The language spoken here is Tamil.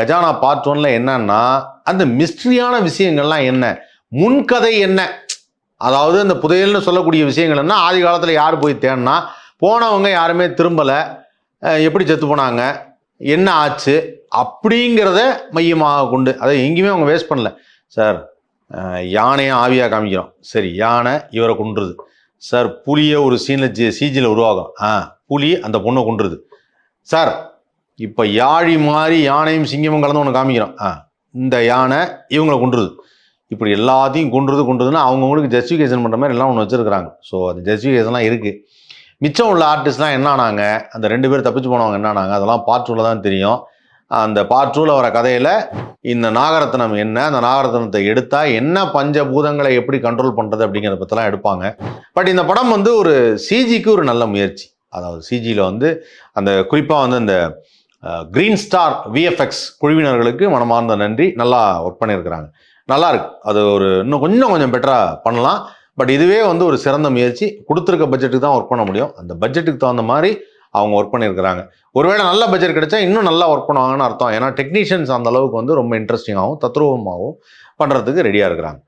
கஜானா பார்ட் ஒன்ல என்னன்னா அந்த மிஸ்ட்ரியான விஷயங்கள்லாம் என்ன? முன்கதை என்ன? அதாவது அந்த புதையல்னு சொல்லக்கூடிய விஷயங்கள் என்ன? ஆதி காலத்தில் யார் போய் தேடினா போனவங்க யாருமே திரும்பலை. எப்படி செத்து போனாங்க? என்ன ஆச்சு? அப்படிங்கிறத மையமாக கொண்டு அதை எங்கேயுமே அவங்க வேஸ்ட் பண்ணல. சார் யானையை ஆவியாக காமிக்கிறோம். சரி யானை இவரை கொண்டுருது சார் புலியை ஒரு சீனில் சிஜியில் உருவாகும் ஆ புலி அந்த பொண்ணை கொண்டுருது சார் இப்போ யாழி மாதிரி யானையும் சிங்கமும் கலந்து ஒன்று காமிக்கிறோம் ஆ இந்த யானை இவங்களை கொண்டுருது இப்படி எல்லாத்தையும் கொண்டுருது கொண்டுருதுன்னா அவங்கவுங்களுக்கு ஜஸ்டிஃபிகேஷன் பண்ணுற மாதிரி எல்லாம் ஒன்று வச்சுருக்குறாங்க. ஸோ அது ஜஸ்டிஃபிகேஷன்லாம் இருக்குது மிச்சம் உள்ள ஆர்டிஸ்ட்லாம் என்ன ஆனாங்க? அந்த ரெண்டு பேர் தப்பிச்சு போனவங்க என்ன ஆனாங்க? அதெல்லாம் பார்ட் டூவில் தான் தெரியும். அந்த பார்ட் டூவில் வர கதையில் இந்த நாகரத்னம் என்ன அந்த நாகரத்னத்தை எடுத்தால் என்ன பஞ்சபூதங்களை எப்படி கண்ட்ரோல் பண்ணுறது அப்படிங்கிறத பற்றிலாம் எடுப்பாங்க. பட் இந்த படம் வந்து ஒரு சிஜிக்கு ஒரு நல்ல முயற்சி. அதாவது சிஜியில் வந்து அந்த குறிப்பாக வந்து அந்த க்ரீன் ஸ்டார் விஎஃப்எக்ஸ் குழுவினர்களுக்கு மனமார்ந்த நன்றி. நல்லா ஒர்க் பண்ணியிருக்கிறாங்க. நல்லா இருக்கு. அது ஒரு இன்னும் கொஞ்சம் கொஞ்சம் பெட்டராக பண்ணலாம். பட் இதுவே வந்து ஒரு சிறந்த முயற்சி. கொடுத்துருக்க பட்ஜெட்டுக்கு தான் ஒர்க் பண்ண முடியும். அந்த பட்ஜெட்டுக்கு தகுந்த மாதிரி அவங்க ஒர்க் பண்ணியிருக்கிறாங்க. ஒருவேளை நல்ல பட்ஜெட் கிடைச்சா இன்னும் நல்லா ஒர்க் பண்ணுவாங்கன்னு அர்த்தம். ஏன்னா டெக்னீஷியன்ஸ் அந்த அளவுக்கு வந்து ரொம்ப இன்ட்ரெஸ்டிங்காகவும் தத்ரூபமாகவும் பண்ணுறதுக்கு ரெடியாக இருக்கிறாங்க.